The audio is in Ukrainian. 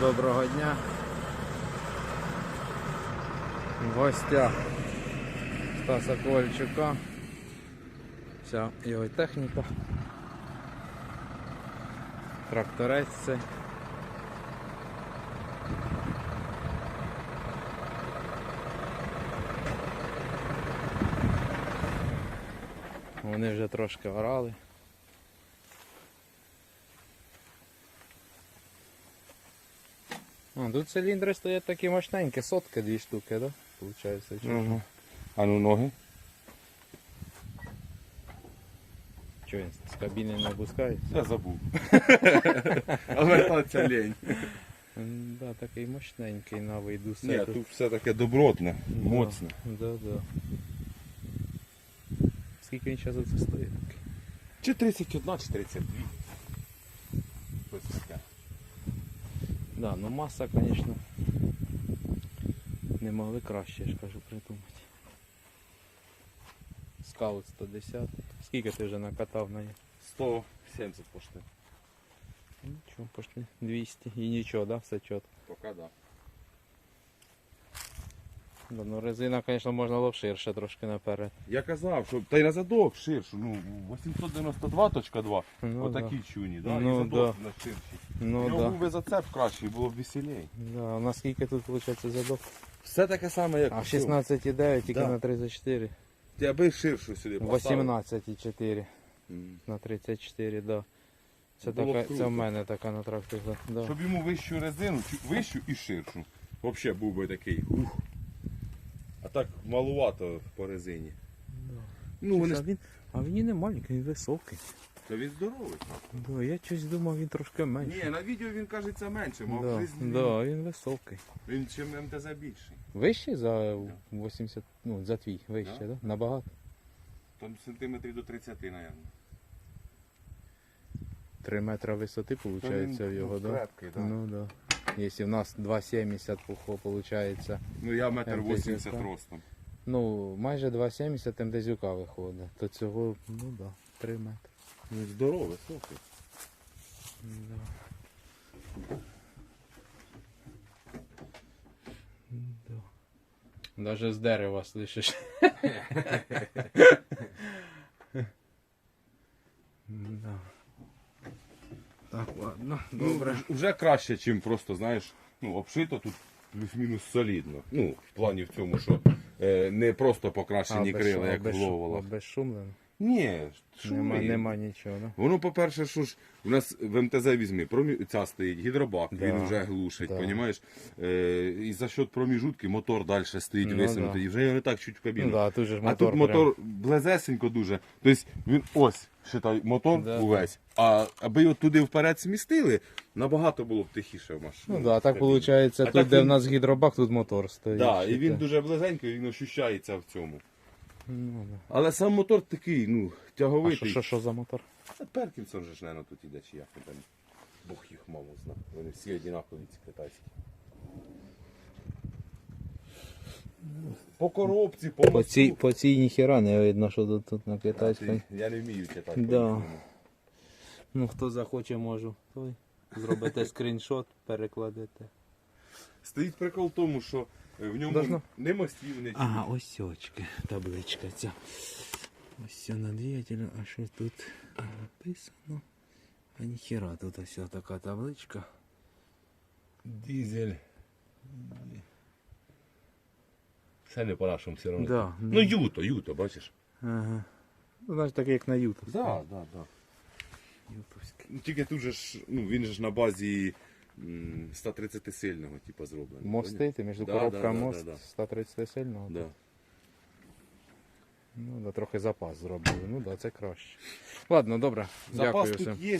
Доброго дня. В гостях Стаса Ковальчука. Вся його техніка. Тракторець цей. Вони вже трошки орали. А, тут циліндри стоять такі мощненькі, сотки дві штуки, да? Получається. Угу. А ну ноги. Чого він з кабіни не опускається? Я забув. А вертатися лень. Да, такий мощненький на все Ні, тут. все таке добротне, Да, моцне. Да, да. Скільки він зараз оце стоїть? Чи 31, чи 32. Ось таке. Да, ну маса, звісно, не могли краще, я ж кажу, придумати. Скаут 110. Скільки ти вже накатав на ній? 170 пошти. Нічого, пошли 200 і нічого, да, все чітко. Поки да. Да, ну резина, звісно, можна було б ширше трошки наперед. Я казав, що та й на задок ширшу, ну 892.2, Ну, отакі чуні, да? Ну, і задок на ширший. Ну да. був би зацеп кращий, було б веселей. да. У нас скільки тут виходить задок? Все таке саме, як А у цьому. 16,9 тільки Да. на 34. Я би ширшу сюди поставив. 18,4 М. на 34, да. Це, Було б така, це круто. в мене така на тракторі. Да. Щоб йому вищу резину, чу- вищу і ширшу. Взагалі був би такий. Ух. А так малувато по резині. Ну, вони а, він, а він і не маленький, він високий. Та він здоровий. Да, я щось думав, він трошки менший. Ні, на відео він кажеться менше, а в да, житті да, він високий. він чим МТЗ більший. Вищий за 80, ну, за твій, вище, Да. да? Набагато. Там сантиметрів до 30, мабуть. 3 метри висоти, виходить, в його, ну, да? крепкий, да. Ну, да. Якщо в нас 2,70 пухо, виходить. Ну я метр МТЗ, 80 так. ростом. Ну, майже 2,70 МДЗюка виходить. То цього, ну да, 3 метри. Ну здоровий. Да. Да. Даже з дерева слышиш. да. Так, ладно, добре. Ну, вже краще, ніж просто, знаєш, ну, обшито тут плюс-мінус солідно. Ну, в плані в цьому, що е, не просто покращені крила, як в ловолах. Безшумлено. Ні, Нема, шумить. нема нічого, да? Воно, по-перше, що ж, у нас в МТЗ візьми, промі... ця стоїть гідробак, Да. він вже глушить, Да. понімаєш? Е, і за счет проміжутки мотор далі стоїть Ну, висунутий, да. і вже його не так чуть в кабіну. Ну да, тут же ж а мотор. тут мотор близесенько дуже. Тобто він ось, считай, мотор Да. увесь. А аби його туди вперед смістили, набагато було б тихіше в машині. Ну да, так виходить, тут, так де він- в нас гідробак, тут мотор стоїть. Да, і він дуже близенько, він ощущається в цьому. Ну, да. Але сам мотор такий, ну, А що, що, що за мотор? Та Перкінсон же ж, наверное, тут іде, чи як там. Бог їх маму зна. Вони всі однакові ці китайські. По коробці, по По мосту. цій, по цій ніхера не видно, що тут, тут на китайській. Я не вмію читати. Да. по-їхньому. Ну хто захоче, можу. Той. Зробите скріншот, перекладете. Стоїть прикол в тому, що е, в ньому Должно. не мостів, не Ага, ось очки, табличка ця. Ось все на двигателю, а що тут написано? А ніхера тут ось така табличка. Дизель. Все не по-нашому все одно. Да, Ну юто, юто, бачиш? Ага. Ну, Знаєш, так як на Юту. Да, да, да. Ютовський. Ну, тільки тут же ж, ну він же ж на базі 130 сильного, типу, зроблено. Мости, ти між Да, коробка да, да, да, да. 130 сильного. Да. Ну, да, трохи запас зробили. Ну да, це краще. Ладно, добре. Запас Дякую тут всім. є,